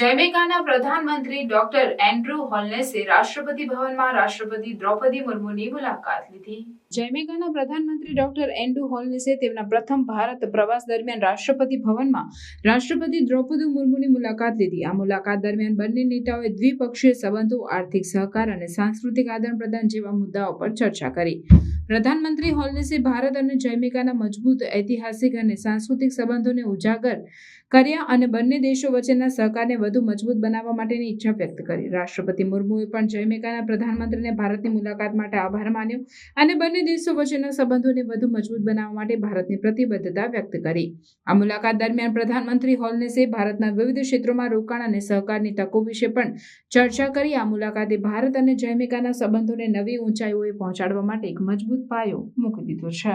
જૈમિકાના પ્રધાનમંત્રી doctor Andrew હોલનેસે રાષ્ટ્રપતિ ભવનમાં રાષ્ટ્રપતિ દ્રૌપદી મુર્મુની મુલાકાત લીધી. જૈમિકાના પ્રધાનમંત્રી ડોક્ટર એન્ડ્રુ હોલનેસે તેમના પ્રથમ ભારત પ્રવાસ દરમિયાન રાષ્ટ્રપતિ ભવનમાં રાષ્ટ્રપતિ દ્રૌપદી મુર્મુની મુલાકાત લીધી. આ મુલાકાત દરમિયાન બંને નેતાઓએ દ્વિપક્ષીય સંબંધો, આર્થિક સહકાર અને સાંસ્કૃતિક આદાન પ્રદાન જેવા મુદ્દાઓ પર ચર્ચા કરી. પ્રધાનમંત્રી હોલનેસે ભારત અને જૈમિકાના મજબૂત ઐતિહાસિક અને સાંસ્કૃતિક સંબંધોને ઉજાગર કર્યા અને બંને દેશો વચ્ચેના સહકારને વધુ મજબૂત બનાવવા માટેની ઈચ્છા વ્યક્ત કરી. રાષ્ટ્રપતિ મુર્મુએ પણ જૈમિકાના પ્રધાનમંત્રીને ભારતની મુલાકાત માટે આભાર માન્યો અને બંને દેશો વચ્ચેના સંબંધોને વધુ મજબૂત બનાવવા માટે ભારતની પ્રતિબદ્ધતા વ્યક્ત કરી. આ મુલાકાત દરમિયાન પ્રધાનમંત્રી હોલનેસે ભારતના વિવિધ ક્ષેત્રોમાં રોકાણ અને સહકારની તકો વિશે પણ ચર્ચા કરી. આ મુલાકાતે ભારત અને જૈમિકાના સંબંધોને નવી ઊંચાઈઓએ પહોંચાડવા માટે એક મજબૂત પાયો મૂકી દીધો છે